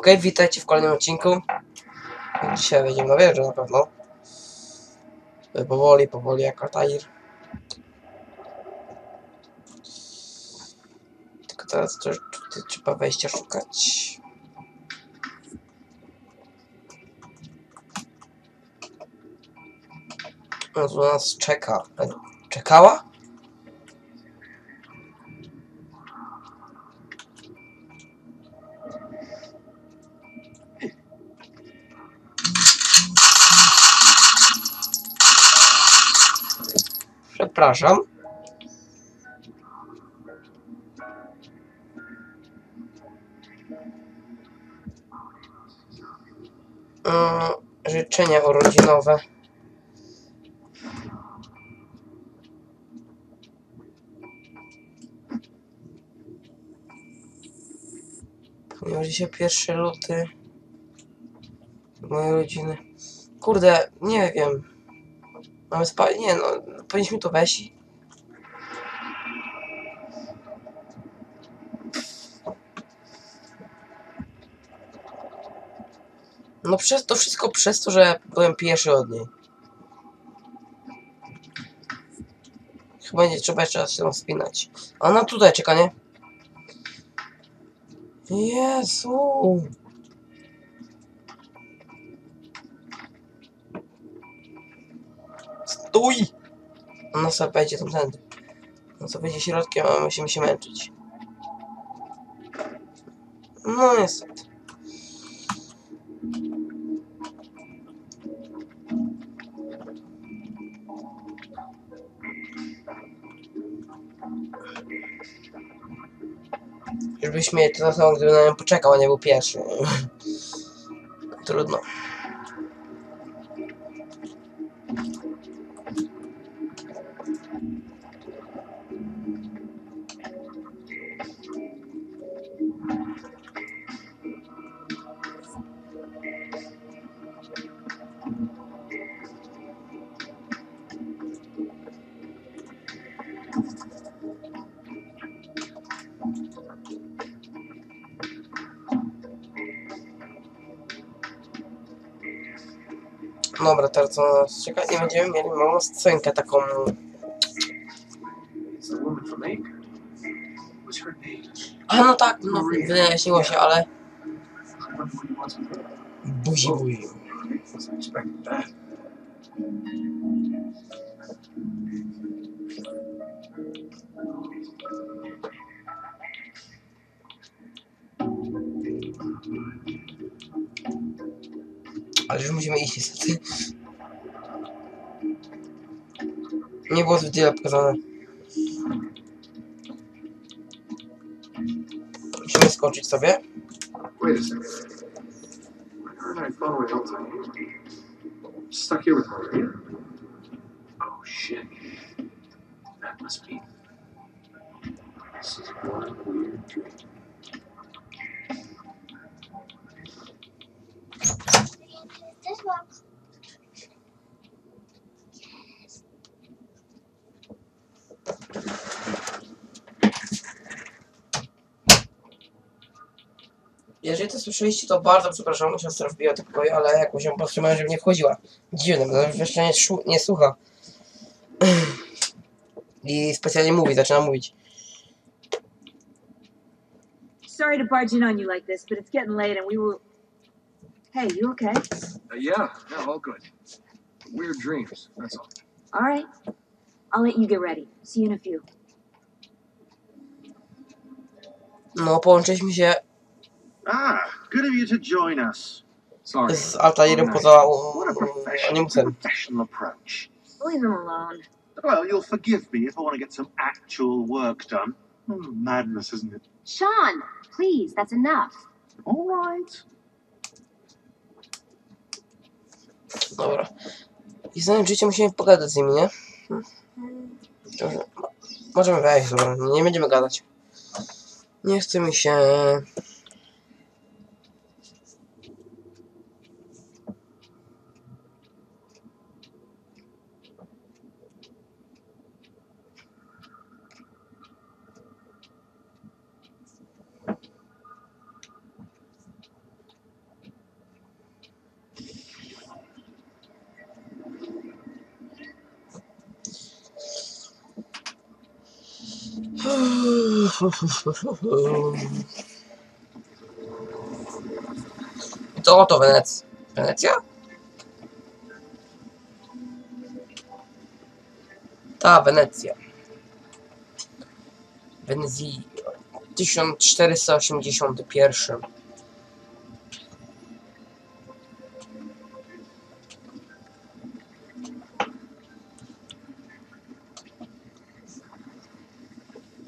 Okej, witajcie w kolejnym odcinku. Dzisiaj wejdziemy na wieżę na pewno. E, Powoli, powoli jak Altair. Tylko teraz też tutaj trzeba wejścia szukać. No nas czeka. E, Czekała? Przepraszam. Mm, życzenia urodzinowe. Ponieważ dzisiaj pierwszy luty mojej rodziny. Kurde, nie wiem. Mamy spać? Nie no, powinniśmy to wejść. i- No przez to wszystko przez to, że byłem pierwszy od niej. Chyba nie trzeba jeszcze raz się tam wspinać. Ona tutaj czeka, nie? Jezu! Stój! Ona sobie wejdzie tamtędy. No co wejdzie środkiem, a my musimy się męczyć. No niestety. Już byśmy mieli to na samo, gdyby na nią poczekał, a nie był pierwszy. Trudno. Dobra, teraz co nas czeka? Nie będziemy mieli małą scenkę taką... A no tak, no wyjaśniło się, ale... I. Buzi, buzi. Ale już musimy iść niestety. Nie było zbyt wiele pokazane. Musimy skoczyć sobie. Stuck here with Maria? Oh shit. That must be. This is one weird dream. Jeżeli to słyszeliście, to bardzo przepraszam, siostra wbiła do pokoju, ale jakoś ją powstrzymałem, żeby nie wchodziła. Dziwne, bo wreszcie nie, szu- nie słucha. I specjalnie mówi, zaczyna mówić. Sorry to barge in on you like this, but it's getting late and we were. Hey, you okay? Uh, yeah, yeah, all good. Weird dreams, that's all. All right. I'll let you get ready. See you in a few. No, połączyliśmy się Ah, good of you to join us. Sorry. z Altairem Alright. poza What a professional, professional approach. Leave him alone. Well, you'll forgive me if I want to get some actual work done. Hmm, madness, isn't it? Sean, please, that's enough. All right. Dobra. I zanim życie musimy pogadać z nimi, nie? Dobrze. Możemy wejść, dobra. Nie będziemy gadać. Nie chce mi się... To oto Wenec... Wenecja? Ta, Wenecja. Wenezji... 1481.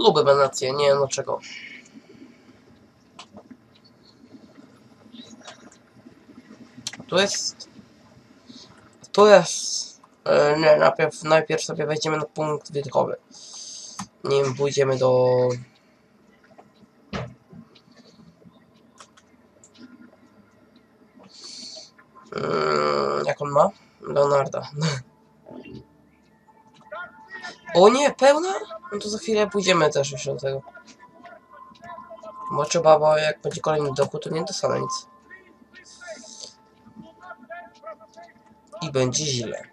Lubię Wenecję, nie wiem dlaczego. Tu jest... Tu jest... E, nie, najpierw, najpierw sobie wejdziemy na punkt widokowy. Nim pójdziemy do... Mm, jak on ma? Leonarda. O nie, pełna? No to za chwilę pójdziemy też jeszcze do tego. Bo trzeba, bo jak będzie kolejny dochód, to nie dostanę nic. I będzie źle.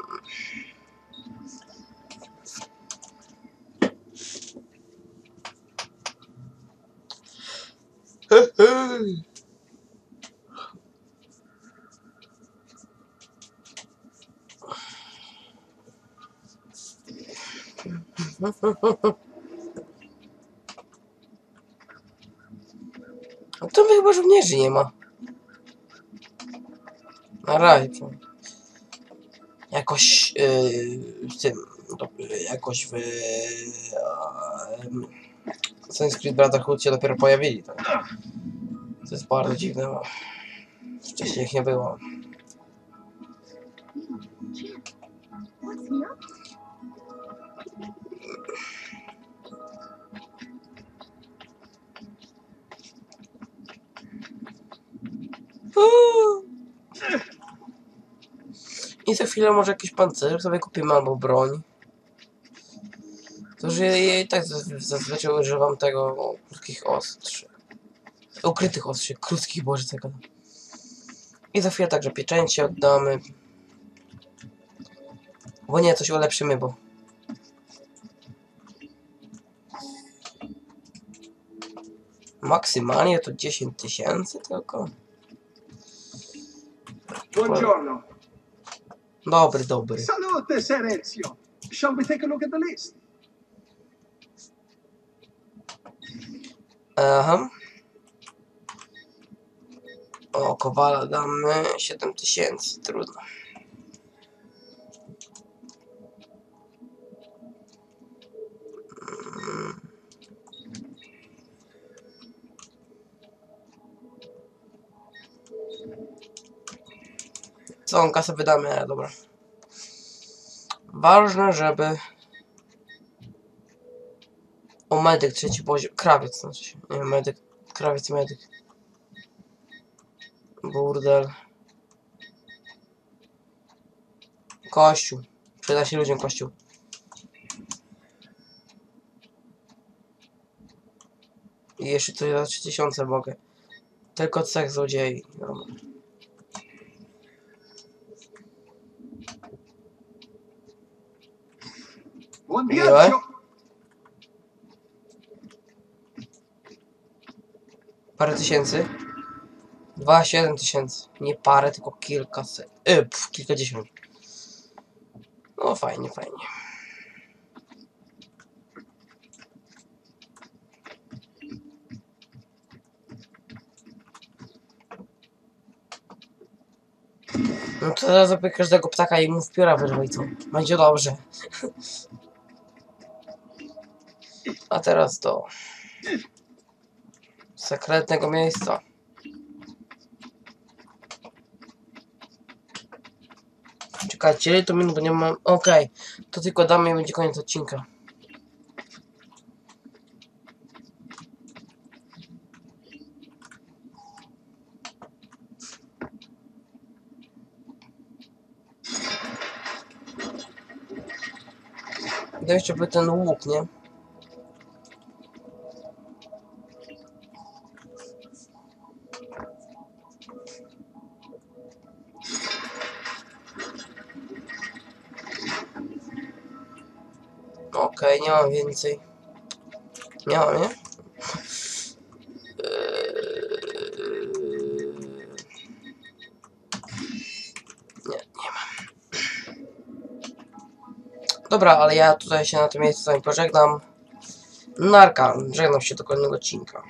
A to chyba żołnierzy nie ma. Na razie. Jakoś yy, w tym, to, jakoś w yy, Assassin's Brotherhood się dopiero pojawili. To, to jest bardzo dziwne, bo wcześniej ich nie było. I za chwilę może jakiś pancerz sobie kupimy albo broń. To, że ja i tak zaz- zazwyczaj używam tego krótkich ostrzy. Ukrytych ostrzy, krótkich, ja gadam. I za chwilę także pieczęcie oddamy. Bo nie, coś ulepszymy, bo... Maksymalnie to 10 tysięcy tylko. Buongiorno. Dobry, dobry. Salute, Sir Ezio. Shall we take a look at the list? Aha. O, kowala damy 7000, trudno. Całą kasę wydamy, ale dobra. Ważne, żeby... O, medyk, trzeci poziom. Krawiec, znaczy. Nie, medyk. Krawiec, medyk. Burdel. Kościół. Przyda się ludziom kościół. I jeszcze coś za 3000 mogę. Tylko cech złodziei. No. Viaggio. Parę tysięcy. Dwa, siedem tysięcy. Nie parę, tylko kilkaset. Y, pf, kilkadziesiąt. No fajnie, fajnie. No to teraz zrobię każdego ptaka i mu w pióra wyrwę i co? Będzie dobrze. A teraz do sekretnego miejsca. Czekajcie, ile to minut, bo nie mam... Okej, to tylko damy i będzie koniec odcinka. Jeszcze by ten łuk, nie? Okej, nie mam więcej. Nie mam, nie? Nie, nie mam. Dobra, ale ja tutaj się na tym miejscu z pożegnam. Narka, żegnam się do kolejnego odcinka.